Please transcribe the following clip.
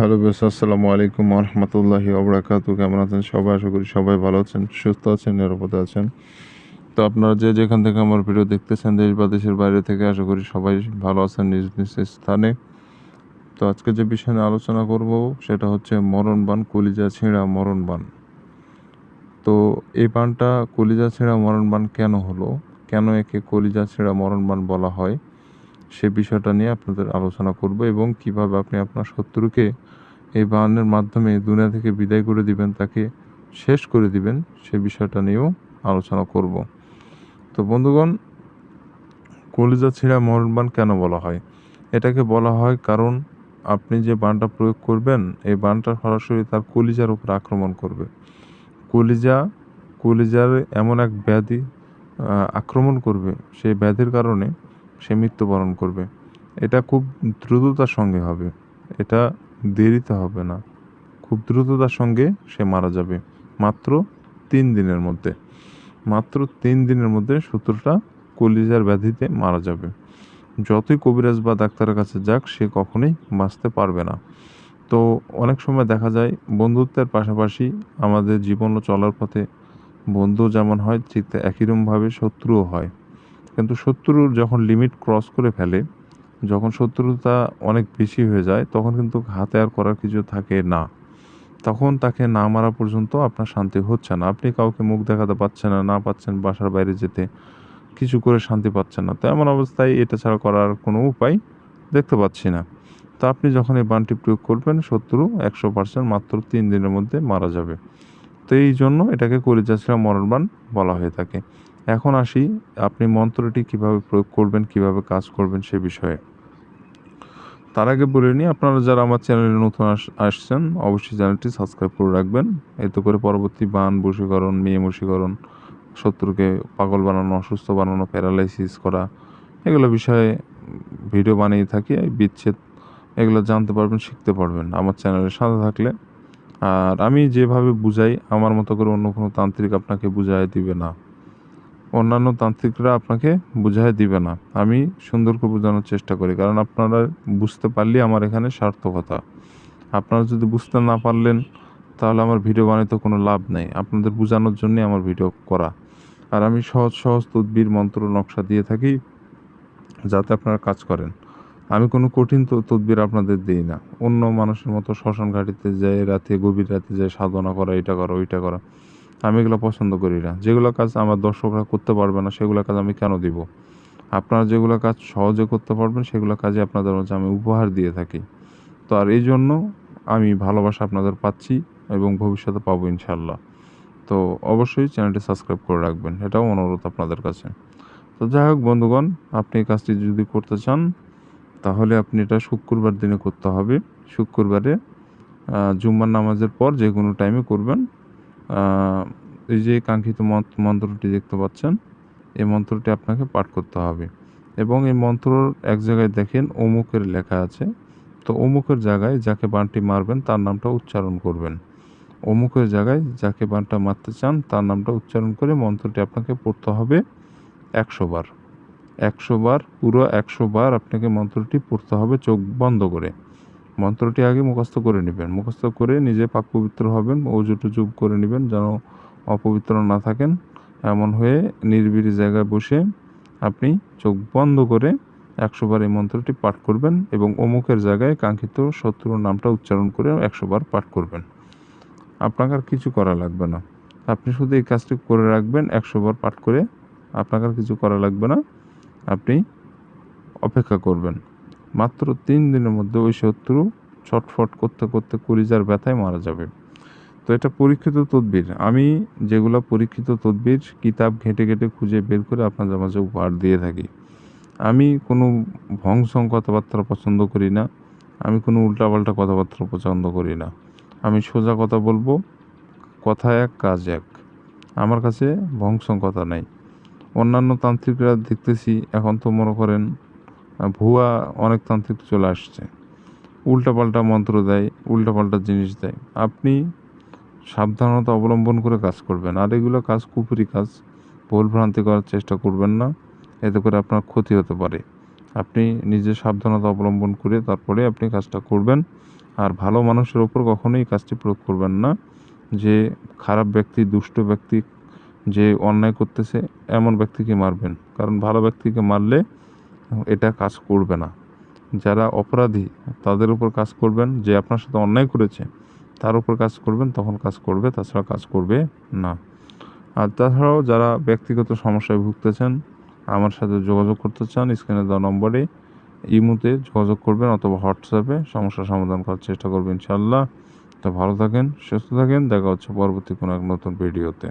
Hello base আসসালামু আলাইকুম রহমতুল্লাহি অবরাকাতু কেমন আছেন সবাই? আশা করি সবাই ভালো আছেন, সুস্থ আছেন, নিরাপদে আছেন। তো আপনারা যে যেখান থেকে আমার ভিডিও দেখতেছেন, দেশ বা দেশের বাইরে থেকে, আশা করি সবাই ভালো আছেন নিজ নিজ স্থানে। তো আজকে যে বিষয় নিয়ে আলোচনা করব, সেটা হচ্ছে মরণবান কলিজা ছিঁড়া মরণবান তো এই বানটা কলিজা ছেঁড়া মরণবান কেন হলো? কেন একে কলিজা ছেঁড়া মরণবান বলা হয়? সে বিষয়টা নিয়ে আপনাদের আলোচনা করব এবং কীভাবে আপনি আপনার শত্রুকে এই বানের মাধ্যমে দুনিয়া থেকে বিদায় করে দিবেন, তাকে শেষ করে দিবেন। সে বিষয়টা নিয়েও আলোচনা করব। তো বন্ধুগণ, কলিজা ছিঁড়া মরণবান কেন বলা হয়? এটাকে বলা হয় কারণ আপনি যে বানটা প্রয়োগ করবেন, এই বানটা সরাসরি তার কলিজার উপর আক্রমণ করবে। কলিজা, কলিজার এমন এক ব্যাধি আক্রমণ করবে, সেই ব্যাধির কারণে সে মৃত্যুবরণ করবে। এটা খুব দ্রুততার সঙ্গে হবে। এটা দেরিতে হবে না। খুব দ্রুততার সঙ্গে সে মারা যাবে। মাত্র তিন দিনের মধ্যে। মাত্র তিন দিনের মধ্যে শত্রুটা কলিজার ব্যাধিতে মারা যাবে। যতই কবিরাজ বা ডাক্তারের কাছে যাক, সে কখনোই বাঁচতে পারবে না। তো অনেক সময় দেখা যায়, বন্ধুত্বের পাশাপাশি আমাদের জীবন চলার পথে বন্ধু যেমন হয়, ঠিক একইরকমভাবে শত্রুও হয়। কিন্তু শত্রুর যখন লিমিট ক্রস করে ফেলে যখন শত্রুতা অনেক বেশি হয়ে যায়, তখন কিন্তু হাতে আর করার কিছু থাকে না। তখন তাকে না মারা পর্যন্ত আপনার শান্তি হচ্ছে না। আপনি কাউকে মুখ দেখাতে পাচ্ছেন না না পাচ্ছেন বাসার বাইরে যেতে, কিছু করে শান্তি পাচ্ছেন না। তো এমন অবস্থায় এটা ছাড়া করার কোনো উপায় দেখতে পাচ্ছি না। তো আপনি যখন এই বানটি প্রয়োগ করবেন, শত্রু একশো পার্সেন্ট মাত্র তিন দিনের মধ্যে মারা যাবে। তো এই জন্য এটাকে কলিজাছিলা মরণ বান বলা হয়ে থাকে। এখন আসি, আপনি মন্ত্রটি কীভাবে প্রয়োগ করবেন, কীভাবে কাজ করবেন সে বিষয়ে। তার আগে বলে নিই, আপনারা যারা আমার চ্যানেলে নতুন আসছেন, অবশ্যই চ্যানেলটি সাবস্ক্রাইব করে রাখবেন। এতে করে পরবর্তী বান, বশীকরণ, মেয়ে বশীকরণ, শত্রুকে পাগল বানানো, অসুস্থ বানানো, প্যারালাইসিস করা, এগুলো বিষয়ে ভিডিও বানিয়ে থাকি বিচ্ছেদ, এগুলো জানতে পারবেন, শিখতে পারবেন আমার চ্যানেলের সাথে থাকলে। আর আমি যেভাবে বুঝাই, আমার মতো করে অন্য কোনো তান্ত্রিক আপনাকে বুঝাই দিবে না। অন্যান্য তান্ত্রিকরা আপনাকে বুঝাই দিবে না। আমি সুন্দর করে বোঝানোর চেষ্টা করি, কারণ আপনারা বুঝতে পারলে আমার এখানে সার্থকতা। আপনারা যদি বুঝতে না পারলেন, তাহলে আমার ভিডিও বানাইতে কোনো লাভ নেই। আপনাদের বোঝানোর জন্যই আমার ভিডিও করা। আর আমি সহজ সহজ তদবির, মন্ত্র, নকশা দিয়ে থাকি, যাতে আপনারা কাজ করেন। আমি কোনো কঠিন তদবির আপনাদের দিই না। অন্য মানুষের মতো শ্মশান ঘাটিতে যায় রাতে, গভীর রাতে যায় সাধনা করা, এটা করা, ওইটা করা। আমি এগুলো পছন্দ করি না। যেগুলো কাজ আমার দর্শকরা করতে পারবে না, সেগুলো কাজ আমি কেন দিব? আপনারা যেগুলো কাজ সহজে করতে পারবেন, সেগুলো কাজে আপনাদের মাঝে আমি উপহার দিয়ে থাকি। তো আর এই জন্য আমি ভালোবাসা আপনাদের পাচ্ছি এবং ভবিষ্যতে পাবো ইনশাল্লাহ তো অবশ্যই চ্যানেলটি সাবস্ক্রাইব করে রাখবেন, এটাও অনুরোধ আপনাদের কাছে। তো যাই হোক বন্ধুগণ, আপনি এই কাজটি যদি করতে চান, তাহলে আপনি এটা শুক্রবার দিনে করতে হবে। শুক্রবারে জুম্মার নামাজের পর যে কোনো টাইমে করবেন। এই যে কাঙ্ক্ষিত মন্ত্রটি দেখতে পাচ্ছেন, এই মন্ত্রটি আপনাকে পাঠ করতে হবে। এবং এই মন্ত্রর এক জায়গায় দেখেন, অমুকের লেখা আছে। তো অমুকের জায়গায় যাকে বানটি মারবেন, তার নামটা উচ্চারণ করবেন। অমুকের জায়গায় যাকে বানটা মারতে চান, তার নামটা উচ্চারণ করে মন্ত্রটি আপনাকে পড়তে হবে একশো বার। একশো বার, পুরো একশো বার আপনাকে মন্ত্রটি পড়তে হবে, চোখ বন্ধ করে। মন্ত্রটি আগে মুখস্থ করে নেবেন। মুখস্থ করে নিজে পাক পবিত্র হবেন, অজু টুজু করে নেবেন যেন অপবিত্র না থাকেন। এমন হয়ে নির্বিড়ি জায়গায় বসে আপনি চোখ বন্ধ করে একশোবার এই মন্ত্রটি পাঠ করবেন এবং অমুকের জায়গায় কাঙ্ক্ষিত শত্রুর নামটা উচ্চারণ করে একশোবার পাঠ করবেন। আপনাকে আর কিছু করা লাগবে না। আপনি শুধু এই কাজটি করে রাখবেন, একশোবার পাঠ করে আপনাকে আর কিছু করা লাগবে না। আপনি অপেক্ষা করবেন। মাত্র তিন দিনের মধ্যে ওই শত্রু ছটফট করতে করতে কলিজার ব্যথায় মারা যাবে। তো এটা পরীক্ষিত তদবির। আমি যেগুলো পরীক্ষিত তদবির, কিতাব ঘেঁটে ঘেঁটে খুঁজে বের করে আপনাদের মাঝে উপহার দিয়ে থাকি। আমি কোনো ভংসং কথাবার্তা পছন্দ করি না। আমি কোনো উল্টাপাল্টা কথাবার্তা পছন্দ করি না। আমি সোজা কথা বলব, কথা এক, কাজ এক। আমার কাছে ভংসং কথা নাই। অন্যান্য তান্ত্রিকরা দেখতেছি, এখন তো মনে করেন ভুয়া অনেক তান্ত্রিক চলে আসছে। উল্টাপাল্টা মন্ত্র দেয়, উল্টাপাল্টা জিনিস দেয়। আপনি সাবধানতা অবলম্বন করে কাজ করবেন। আর এগুলো কাজ কুপুরি কাজ। ভুল ভ্রান্তি করার চেষ্টা করবেন না। এতে করে আপনার ক্ষতি হতে পারে। আপনি নিজে সাবধানতা অবলম্বন করে তারপরে আপনি কাজটা করবেন। আর ভালো মানুষের ওপর কখনোই কাজটি প্রয়োগ করবেন না। যে খারাপ ব্যক্তি, দুষ্ট ব্যক্তি যে অন্যায় করতেছে, এমন ব্যক্তিকে মারবেন। কারণ ভালো ব্যক্তিকে মারলে এটা কাজ করবে না। যারা অপরাধী, তাদের উপর কাজ করবেন, যে আপনার সাথে অন্যায় করেছে, তার উপর কাজ করবেন, তখন কাজ করবে, তাছাড়া কাজ করবে না। আর তাছাড়াও যারা ব্যক্তিগত সমস্যায় ভুগতেছেন, আমার সাথে যোগাযোগ করতে চান, স্ক্রিনে দেওয়া নম্বরে ইমুতে যোগাযোগ করবেন অথবা হোয়াটসঅ্যাপে সমস্যার সমাধান করার চেষ্টা করবেন ইনশাল্লাহ তো ভালো থাকেন, সুস্থ থাকেন, দেখা হচ্ছে পরবর্তী কোনো এক নতুন ভিডিওতে।